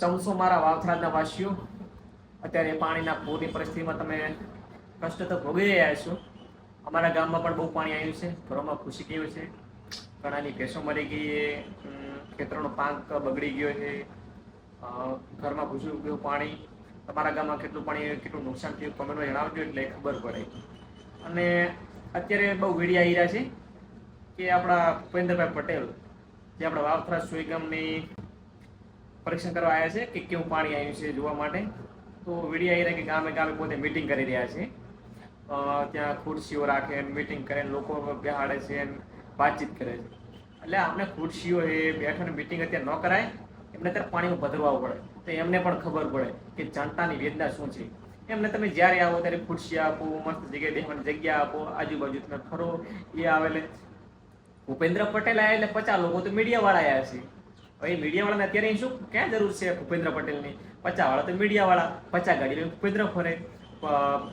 ચમસો મારા વાવથરાજના વાસીઓ. અત્યારે પાણીના પૂરની પરિસ્થિતિમાં તમે કષ્ટ તો ભોગવી રહ્યા છો અમારા ગામમાં પણ બહુ પાણી આવ્યું છે. ઘરોમાં ખુશી ગયું છે? ઘણાની ભેંસો મરી ગઈ છે. ખેતરોનો પાક બગડી ગયો છે. ઘરમાં ઘૂસી ગયું પાણી. તમારા ગામમાં કેટલું પાણી, કેટલું નુકસાન થયું કમેન્ટમાં જણાવજો એટલે ખબર પડે. અને અત્યારે બહુ વીડિયા આવી રહ્યા છે કે આપણા ભૂપેન્દ્રભાઈ પટેલ, જે આપણા વાવથરા સોઈ ગામની પરીક્ષણ કરવા આવ્યા છે કે કેવું પાણી આવ્યું છે જોવા માટે. તો વીડિયા આવી રહ્યા કે ગામે ગામે પોતે મિટિંગ કરી રહ્યા છે. ત્યાં ખુરશીઓ રાખે મિટિંગ કરે લોકો બેહાડે છે વાતચીત કરે છે. એટલે આપણે ખુરશીઓ એ બેઠાને મિટિંગ અત્યારે ન કરાય, એમને અત્યારે પાણીમાં ભદરવાવું પડે. તો એમને પણ ખબર પડે કે જનતાની વેદના શું છે. એમને તમે જ્યારે આવો ત્યારે ખુરશી આપો, મસ્ત જગ્યાએ બેસવાની જગ્યા આપો, આજુબાજુ તમે ફરો, એ આવેલે. ભૂપેન્દ્ર પટેલ આવ્યા એટલે પચાસ લોકો તો મીડિયાવાળા આવ્યા છે. હવે મીડિયાવાળાને અત્યારે શું, ક્યાં જરૂર છે ભૂપેન્દ્ર પટેલની? પચાસ વાળા તો મીડિયાવાળા, પચાસ ગાડી ભૂપેન્દ્ર ફરે.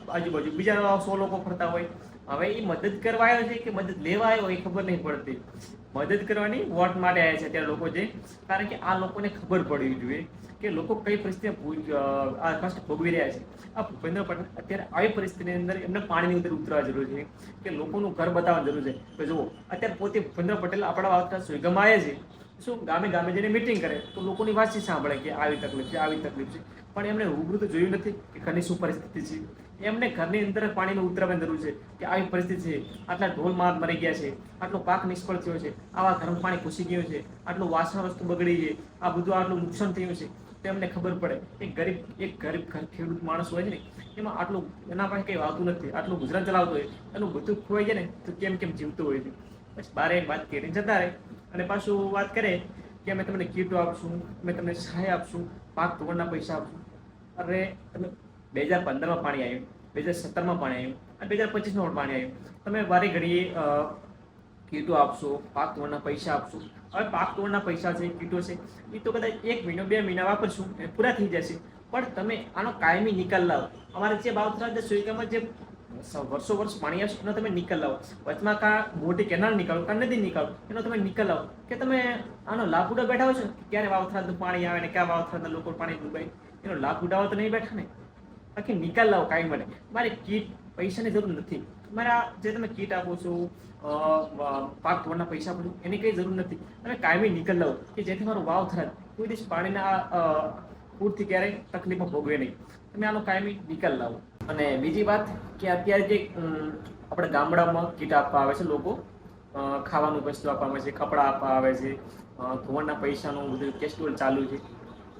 આજુબાજુ બીજા સો લોકો ફરતા હોય. હવે એ મદદ કરવા આવ્યો છે કે મદદ લેવા આવ્યો એ ખબર નહીં પડતી. મદદ કરવાની વોટ માટે આવ્યા છે અત્યારે લોકો જે? કારણ કે આ લોકોને ખબર પડવી જોઈએ કે લોકો કઈ પરિસ્થિતિ આ કષ્ટ ભોગવી રહ્યા છે. આ ભૂપેન્દ્ર પટેલ અત્યારે આવી પરિસ્થિતિની અંદર એમને પાણીની અંદર ઉતરવા જરૂર છે. કે લોકોનું ઘર બતાવવા જરૂર છે. કે જુઓ, અત્યારે પોતે ભૂપેન્દ્ર પટેલ આપણા વાવતા સુઈગામાં આવ્યા છે. શું, ગામે ગામે જઈને મિટિંગ કરે, તો લોકોની વાતચીત સાંભળે કે આવી તકલીફ છે, આવી તકલીફ છે? પણ એમણે રૂબરૂ તો જોયું નથી કે ઘરની શું પરિસ્થિતિ છે. એમને ઘરની અંદર પાણીમાં ઉતરવાની જરૂર છે કે આવી પરિસ્થિતિ છે. આટલા ઢોલ માર મરી ગયા છે, આટલો પાક નિષ્ફળ થયો છે, આવા ઘરમાં પાણી ઘૂસી ગયું છે, આટલું વાસણ વસ્તુ બગડી છે, આ બધું આટલું નુકસાન થયું છે. તો એમને ખબર પડે, એક ગરીબ એક ગરીબ ખેડૂત માણસ હોય છે ને, એમાં આટલું, એના પાસે કંઈ આવતું નથી, આટલું ગુજરાન ચલાવતું હોય, એનું બધું ખોવાઈ જાય ને, તો કેમ કેમ જીવતું હોય છે? પછી બારે વાત કરીને જતા રહે અને પાછું વાત કરે કે અમે તમને કીટો આપશું, અમે તમને સહાય આપશું, પાક તોડના પૈસા આપશું. અરે, તમે બે હજાર પંદરમાં પાણી આવ્યું, બે હજાર સત્તરમાં પાણી આવ્યું, અને બે હજાર પચીસમાં પણ પાણી આવ્યું. તમે વારે ઘડીએ કીટો આપશો, પાક તોડના પૈસા આપશો. હવે પાક તોડના પૈસા છે, કીટો છે, એ તો કદાચ એક મહિનો, બે મહિના વાપરશું એ પૂરા થઈ જશે. પણ તમે આનો કાયમી નિકાલ લાવો. અમારે જે બાવથરા જે સુઈગામાં જે વર્ષો વર્ષ પાણી આવશે એનો તમે નિકાલ લાવો. વચમાં કાં મોટી કેનાલ નીકળો કાં નદી નીકળો, એનો તમે નિકાલ લાવો. કે તમે આનો લાભ ઉડા બેઠા છો ક્યારે વાવથરાનું પાણી આવે ને, ક્યાં વાવથરાના લોકો પાણી ડૂબાય એનો લાભ ઉડાવવા તો નહીં બેઠા ને? બાકી નિકાલ લાવો કાંઈ મને મારે કીટ પૈસાની જરૂર નથી. મારે આ જે તમે કીટ આપો છો પાક ધોવાના પૈસા પડું એની કંઈ જરૂર નથી. તમે કાયમી નિકાલ લાવો કે જેથી મારું વાવ થાય કોઈ દિવસ પાણીના પૂરથી ક્યારેય તકલીફમાં ભોગવે નહીં. તમે આનો કાયમી નિકાલ લાવો. અને બીજી વાત કે અત્યારે જે આપણે ગામડામાં કીટ આપવા આવે છે લોકો ખાવાનું વસ્તુ આપવા આવે છે, કપડાં આપવા આવે છે ધોવાણના પૈસાનું બધું કેસ્ટોલ ચાલુ છે.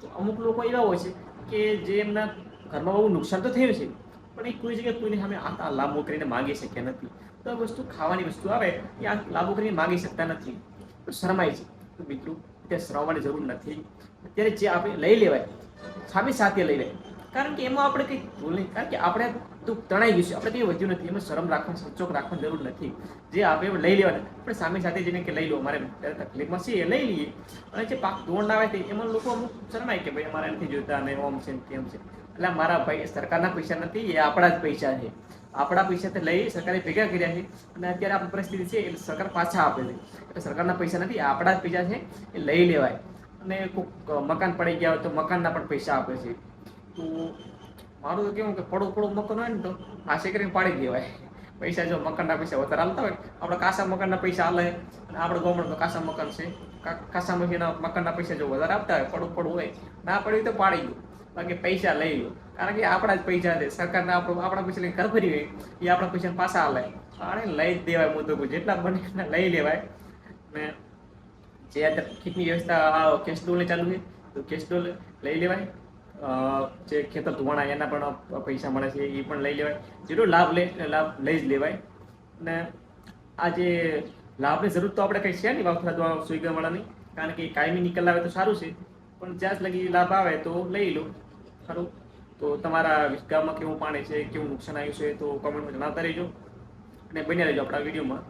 તો અમુક લોકો એવા હોય છે કે જે એમના ઘરમાં બહુ નુકસાન તો થયું છે, પણ એ કોઈ જગ્યાએ કોઈને સામે આ આ લાંબો કરીને માગી શક્યા નથી. તો આ વસ્તુ ખાવાની વસ્તુ આવે, એ આ લાંબો કરીને માગી શકતા નથી. તો શરમાય છે. તો મિત્રો ત્યાં શરમવાની જરૂર નથી. અત્યારે જે આપણે લઈ લેવાય, સામે સાથે લઈ લેવાય. કારણ કે એમાં આપણે કંઈ ભૂલ નહીં કારણ કે આપણે તો તણાઈ ગયું છે. આપણે કંઈ વધ્યું નથી. એમાં શરમ રાખવાની સચોક રાખવાની જરૂર નથી. જે આપણે લઈ લેવાના, આપણે સામે સાથે જઈને કે લઈ લો, અમારે તકલીફમાં છે એ લઈ લઈએ. અને જે પાક ધોરણ આવે છે એમાં લોકો અમુક શરમાય કે ભાઈ અમારે નથી જોતા અને ઓમ છે ને તેમ છે. એટલે મારા ભાઈ સરકારના પૈસા નથી, એ આપણા જ પૈસા છે. આપણા પૈસાથી લઈ સરકારે ભેગા કર્યા છે. અને અત્યારે આપણી પરિસ્થિતિ છે, એટલે સરકાર પાછા આપે છે. એટલે સરકારના પૈસા નથી આપણા જ પૈસા છે, એ લઈ લેવાય. અને કોઈક મકાન પડી ગયા હોય તો મકાનના પણ પૈસા આપે છે. તો મારું તો કેવું કે પડું પડું મકાન હોય ને તો આશે કરીને પાડી દેવાય. પૈસા જો મકાનના પૈસા વધારે હાલતા હોય, આપણે કાસા મકાનના પૈસા હાલે અને આપણે ગવર્મેન્ટ કાસા મકાન છે. ખાસા કાસા મકાનના પૈસા જો વધારે આપતા હોય, પડું પડું હોય, ના પડ્યું તો પાડી ગયું બાકી પૈસા લઈ લો. કારણ કે આપણા જ પૈસા છે. સરકારના આપણો, આપણા પૈસા લઈને ઘર ફરી હોય, એ આપણા પૈસા પાછા હાલે આને લઈ જ દેવાય મુદ્દો જેટલા બને એટલા લઈ લેવાય. ને જે અત્યારે કીટની વ્યવસ્થા ડોલે ચાલુ છે, તો કેશડોલ લઈ લેવાય. જે ખેતર ધોવાણા એના પણ પૈસા મળે છે એ પણ લઈ લેવાય. જેટલો લાભ લે, લાભ લઈ જ લેવાય. અને આ જે લાભની જરૂર તો આપણે કંઈ છે નહીં વાવથરા દ્વારા સુઈગાવાળાની કારણ કે કાયમી નિકાલ આવે તો સારું છે. પણ જ્યાં લગી લાભ આવે તો લઈ લો. ખરું તો તમારા ગામમાં કેવું પાણી છે, કેવું નુકસાન આવ્યું છે તો કોમેન્ટમાં જણાવતા રહેજો. અને બન્યા રહેજો આપણા વિડીયોમાં.